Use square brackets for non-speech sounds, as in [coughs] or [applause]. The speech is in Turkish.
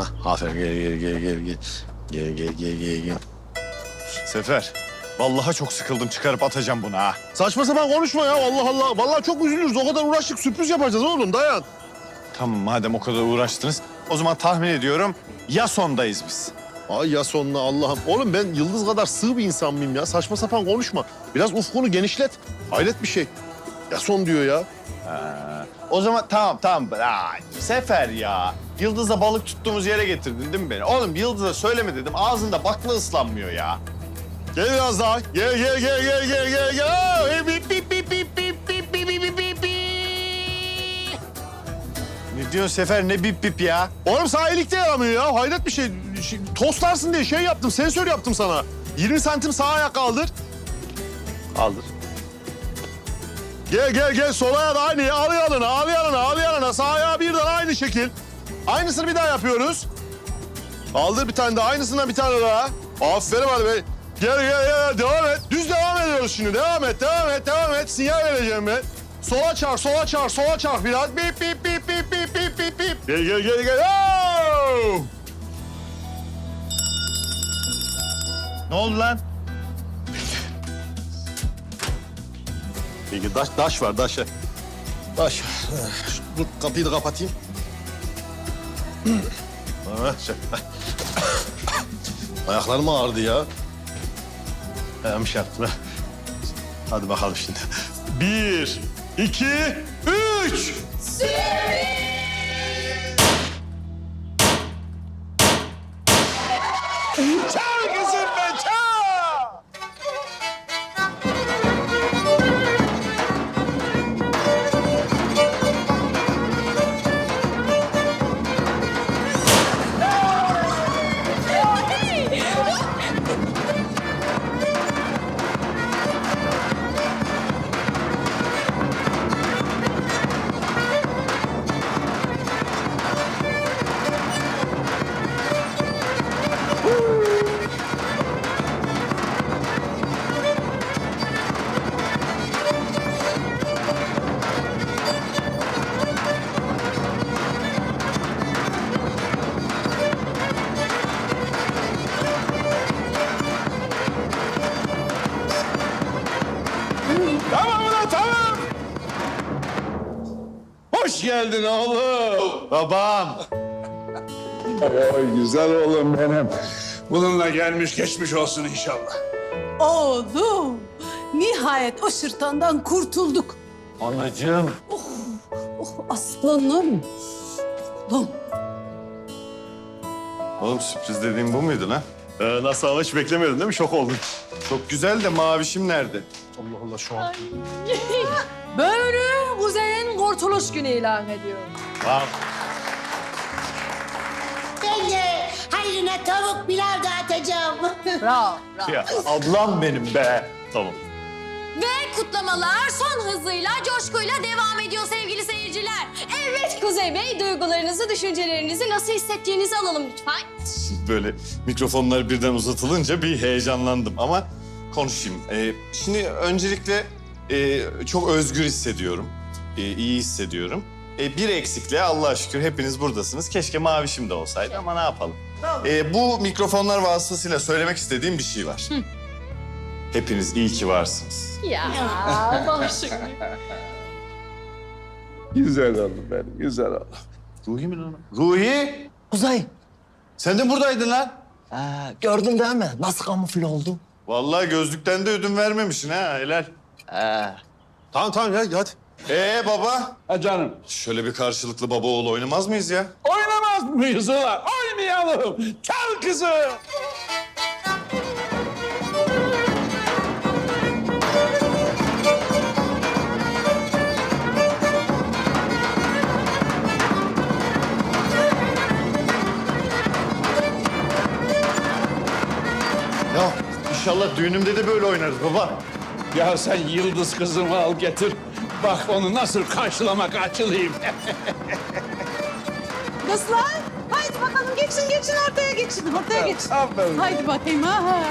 Hah, aferin gel gel gel gel gel. Gel gel gel gel gel. Sefer, vallahi çok sıkıldım. Çıkarıp atacağım bunu ha. Saçma sapan konuşma ya Allah Allah. Vallahi çok üzülürüz. O kadar uğraştık sürpriz yapacağız oğlum dayan. Tamam madem o kadar uğraştınız. O zaman tahmin ediyorum ya sondayız biz. Ay ya sonuna Allah'ım. Oğlum ben yıldız kadar sığ bir insan mıyım ya? Saçma sapan konuşma. Biraz ufkunu genişlet. Hayret bir şey. Ya son diyor ya. O zaman tamam tamam. Ay, Sefer ya. Yıldız'la balık tuttuğumuz yere getirdin değil mi beni? Oğlum Yıldız'a söyleme dedim. Ağzında bakla ıslanmıyor ya. Gel biraz daha. Gel gel gel gel gel gel gel. Bip, bip, bip, bip, bip, bip, bip, bip, bip, bip. Ne diyorsun Sefer? Ne bip bip ya? Oğlum sağ iyilikte yaramıyor ya. Hayret bir şey. şey. Toslarsın diye şey yaptım. Sensör yaptım sana. 20 santim sağ ayak kaldır. Kaldır. Gel gel gel sol ayağı da aynı. Al yanına, al yanına, al yanına. Sağ ayağı birden aynı şekil. Aynısını bir daha yapıyoruz. Kaldır bir tane daha. Aynısından bir tane daha. Aferin hadi be. Gel gel gel. Devam et. Düz devam ediyoruz şimdi. Devam et, devam et, devam et. Sinyal vereceğim ben. Sola çarp, sola çarp, sola çarp biraz. Bip bip bip bip bip bip bip bip. Gel gel gel gel. Oo! Ne oldu lan? Peki daş, daş var, daş. Daş. Dur kapıyı da kapatayım. [coughs] Ayaklarım ağrıdı ya. Hem şartına. Hadi bakalım şimdi. Bir, iki, üç. Çal Hoş geldin oğlum. Babam. Oy güzel oğlum benim. Bununla gelmiş geçmiş olsun inşallah. Oğlum, nihayet o şırtandan kurtulduk. Anacığım. Oh aslanım. Oğlum, Oğlum sürpriz dediğim bu muydu lan? Ee, nasıl ama hiç beklemiyordun değil mi? Şok oldun. Çok güzel de mavişim nerede? Allah Allah şu an. Böyle kuzenin kurtuluş günü ilan ediyorum. Bak. Ben de hayrına tavuk pilav dağıtacağım. [laughs] Bravo, bravo. Ya ablam benim be. Tamam. Ve kutlamalar son hızıyla, coşkuyla devam ediyor sevgili seyirciler. Evet Kuzey Bey, duygularınızı, düşüncelerinizi, nasıl hissettiğinizi alalım lütfen. Böyle mikrofonlar birden uzatılınca bir heyecanlandım ama konuşayım. Ee, şimdi öncelikle e, çok özgür hissediyorum. E, iyi hissediyorum. E, bir eksikle Allah'a şükür hepiniz buradasınız. Keşke mavişim de olsaydı ama ne yapalım. E, bu mikrofonlar vasıtasıyla söylemek istediğim bir şey var. Hepiniz iyi ki varsınız. Ya, bağışık. Güzel oğlum benim güzel oğlum. Ruhi mi lan? Ruhi! Kuzey, Sen de buradaydın lan. ee, gördün değil mi? Nasıl kamufle oldum? Vallahi gözlükten de ödün vermemişsin ha helal. Ee, Tamam tamam ya hadi. Ee baba? Ha canım. Şöyle bir karşılıklı baba oğul oynamaz mıyız ya? Oynamaz mıyız ulan? Oynayalım. Çal kızı. Ya inşallah düğünümde de böyle oynarız baba. Ya sen yıldız kızımı al getir. Bak onu nasıl karşılamak açılayım. [laughs] Nasıl ha? Haydi bakalım geçin geçin ortaya geçin. Ortaya geçin. Aferin. Haydi bakayım ha.